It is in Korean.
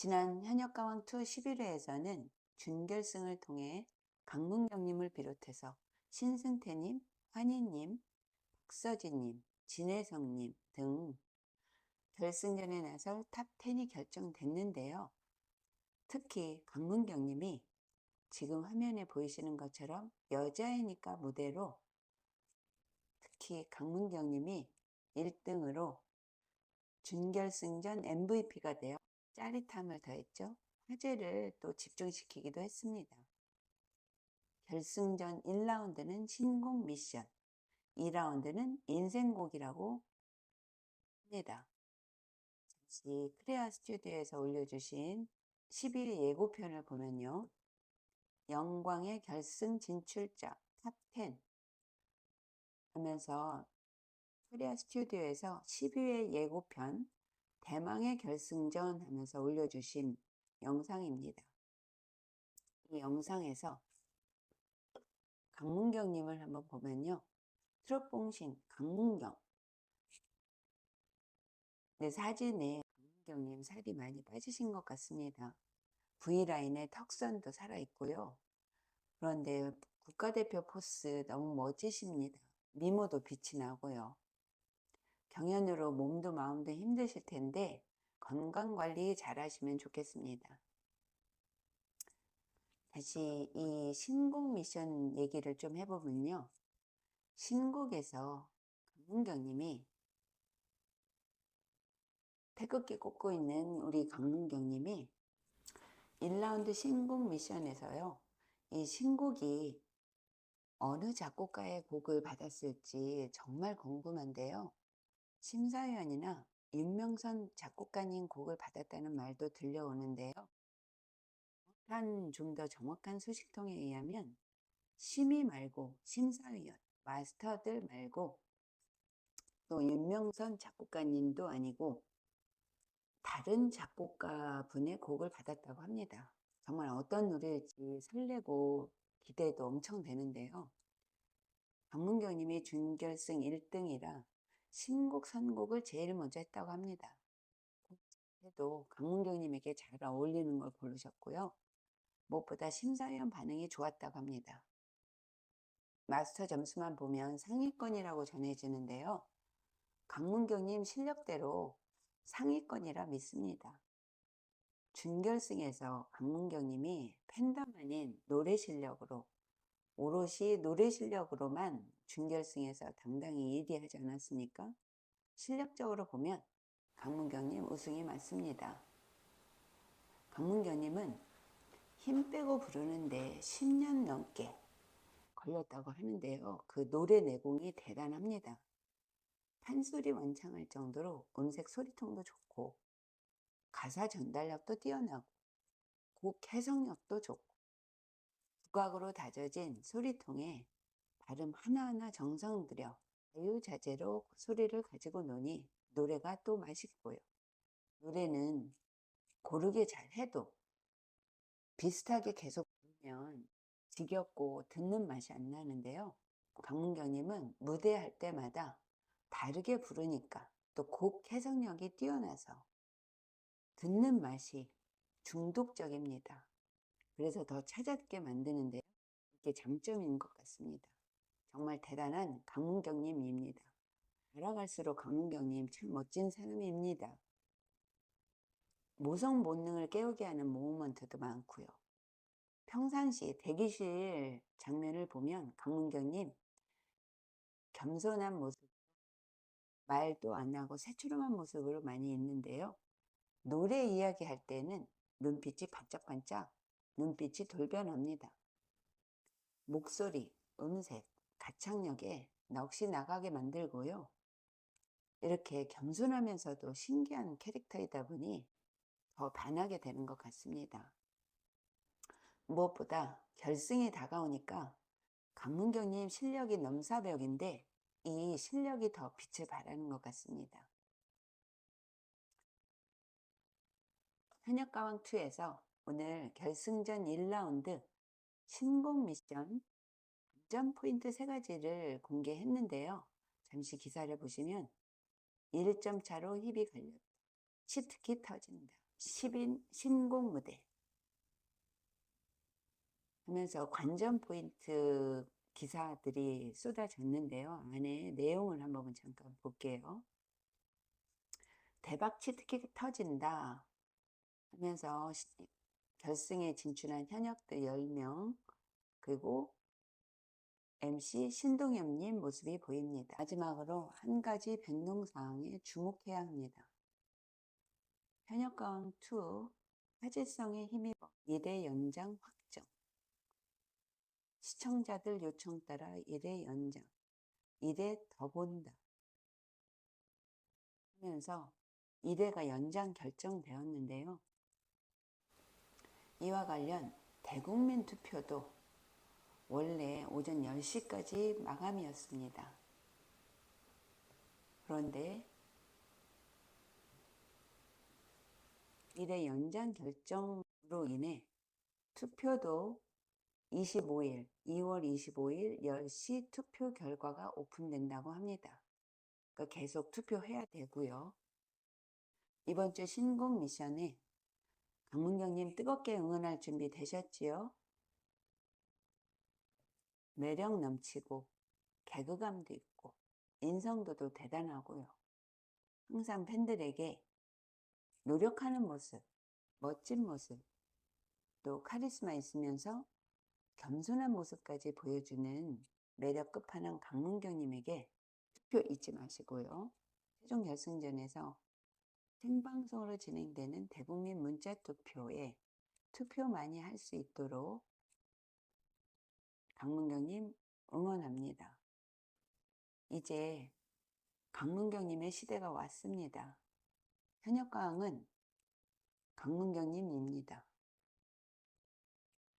지난 현역가왕 투어 11회에서는 준결승을 통해 강문경님을 비롯해서 신승태님, 환희님, 박서진님, 진혜성님 등 결승전에 나설 탑10이 결정됐는데요. 특히 강문경님이 지금 화면에 보이시는 것처럼 여자이니까 무대로 특히 강문경님이 1등으로 준결승전 MVP가 되어 짜릿함을 더했죠. 화제를 또 집중시키기도 했습니다. 결승전 1라운드는 신곡 미션, 2라운드는 인생곡이라고 합니다. 잠시 크레아 스튜디오에서 올려주신 12일 예고편을 보면요. 영광의 결승 진출자 탑10 하면서 코리아 스튜디오에서 12회 예고편 대망의 결승전 하면서 올려주신 영상입니다. 이 영상에서 강문경님을 한번 보면요. 트롯봉신 강문경 네, 사진에 강문경님 살이 많이 빠지신 것 같습니다. V라인에 턱선도 살아있고요. 그런데 국가대표 포스 너무 멋지십니다. 미모도 빛이 나고요. 경연으로 몸도 마음도 힘드실 텐데 건강 관리 잘 하시면 좋겠습니다. 다시 이 신곡 미션 얘기를 좀 해보면요. 신곡에서 강문경님이 태극기 꽂고 있는 우리 강문경님이 1라운드 신곡 미션에서요. 이 신곡이 어느 작곡가의 곡을 받았을지 정말 궁금한데요. 심사위원이나 윤명선 작곡가님 곡을 받았다는 말도 들려오는데요. 한 좀 더 정확한 소식통에 의하면 심의 말고 심사위원, 마스터들 말고 또 윤명선 작곡가님도 아니고 다른 작곡가 분의 곡을 받았다고 합니다. 정말 어떤 노래일지 설레고 기대도 엄청 되는데요. 박문경님이 준결승 1등이라 신곡 선곡을 제일 먼저 했다고 합니다. 해도 강문경님에게 잘 어울리는 걸 고르셨고요. 무엇보다 심사위원 반응이 좋았다고 합니다. 마스터 점수만 보면 상위권이라고 전해지는데요. 강문경님 실력대로 상위권이라 믿습니다. 준결승에서 강문경님이 팬덤 아닌 노래 실력으로 오롯이 노래 실력으로만 준결승에서 당당히 1위 하지 않았습니까? 실력적으로 보면 강문경님 우승이 맞습니다. 강문경님은 힘 빼고 부르는데 10년 넘게 걸렸다고 하는데요. 그 노래 내공이 대단합니다. 판소리 완창할 정도로 음색 소리통도 좋고 가사 전달력도 뛰어나고 곡 해석력도 좋고 국악으로 다져진 소리통에 발음 하나하나 정성 들여 자유자재로 소리를 가지고 노니 노래가 또 맛있고요. 노래는 고르게 잘 해도 비슷하게 계속 부르면 지겹고 듣는 맛이 안 나는데요. 강문경님은 무대할 때마다 다르게 부르니까 또 곡 해석력이 뛰어나서 듣는 맛이 중독적입니다. 그래서 더 찾아듣게 만드는데요. 이게 장점인 것 같습니다. 정말 대단한 강문경님입니다. 알아갈수록 강문경님 참 멋진 사람입니다. 모성 본능을 깨우게 하는 모먼트도 많고요. 평상시 대기실 장면을 보면 강문경님 겸손한 모습, 말도 안 하고 새초롬한 모습으로 많이 있는데요. 노래 이야기 할 때는 눈빛이 반짝반짝, 눈빛이 돌변합니다. 목소리, 음색, 가창력에 넋이 나가게 만들고요. 이렇게 겸손하면서도 신기한 캐릭터이다 보니 더 반하게 되는 것 같습니다. 무엇보다 결승이 다가오니까 강문경님 실력이 넘사벽인데 이 실력이 더 빛을 발하는 것 같습니다. 현역가왕2에서 오늘 결승전 1라운드 신곡 미션 점 포인트 세 가지를 공개했는데요. 잠시 기사를 보시면 1점 차로 힙이 갈렸다. 치트키 터진다. 10인 신곡 무대 하면서 관전 포인트 기사들이 쏟아졌는데요. 안에 내용을 한번 잠깐 볼게요. 대박치 특히 터진다 하면서 시- 결승에 진출한 현역들 10명 그리고 MC 신동엽님 모습이 보입니다. 마지막으로 한 가지 변동사항에 주목해야 합니다. 현역가왕 2 화제성에 힘입어 1회 연장 확정 시청자들 요청 따라 1회 연장 1회 더 본다 하면서 1회가 연장 결정되었는데요. 이와 관련 대국민 투표도 원래 오전 10시까지 마감이었습니다. 그런데 1회 연장 결정으로 인해 투표도 25일, 2월 25일 10시 투표 결과가 오픈된다고 합니다. 그러니까 계속 투표해야 되고요. 이번 주 신곡 미션에 강문경님 뜨겁게 응원할 준비 되셨지요? 매력 넘치고 개그감도 있고 인성도도 대단하고요. 항상 팬들에게 노력하는 모습, 멋진 모습, 또 카리스마 있으면서 겸손한 모습까지 보여주는 매력 끝판왕 강문경님에게 투표 잊지 마시고요. 최종 결승전에서 생방송으로 진행되는 대국민 문자 투표에 투표 많이 할 수 있도록 강문경님 응원합니다. 이제 강문경님의 시대가 왔습니다. 현역가왕은 강문경님입니다.